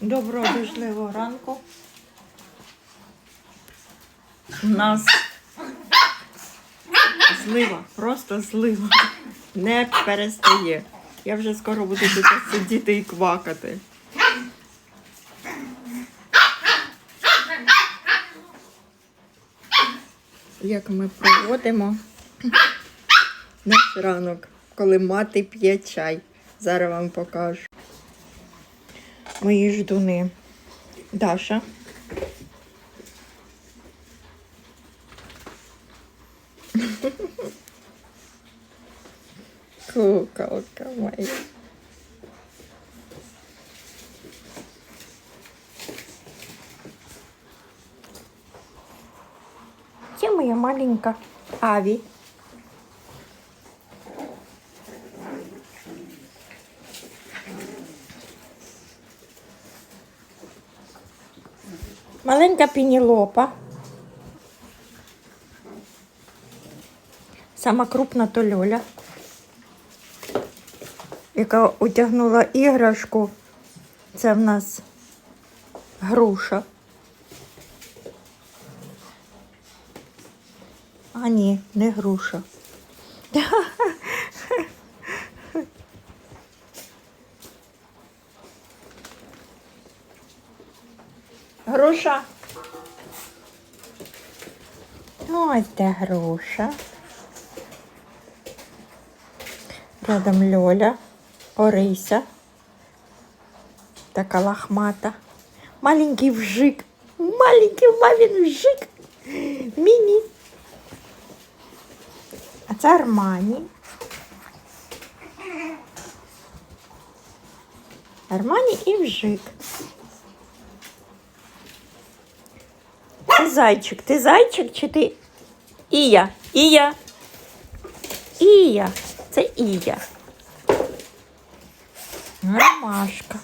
Доброго дождливого ранку. У нас злива, просто злива. Не перестає. Я вже скоро буду тут сидіти і квакати. Як ми проводимо наш ранок, коли мати п'є чай. Зараз вам покажу. Мої ждуни. Даша. Куколка моя. Це моя маленька Аві. Маленька пінілопа. Сама крупна то Льоля, яка утягнула іграшку. Це в нас груша. А ні, не груша. Груша. Ось де груша. Рядом Льоля, Орися. Така лохмата. Маленький вжик. Маленький мамин вжик. Міні. А це Армані. Армані і вжик. Зайчик, ти зайчик чи ти Ія? Ія. Ія. Це Ія. Ромашка.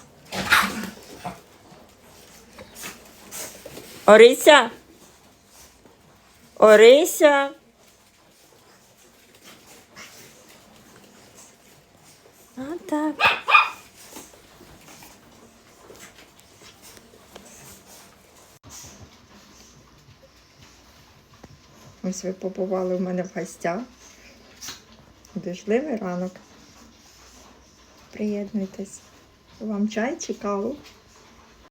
Орися. Орися. А Ось ви побували в мене в гостях. Дождливий ранок. Приєднуйтесь. Вам чай чи каву?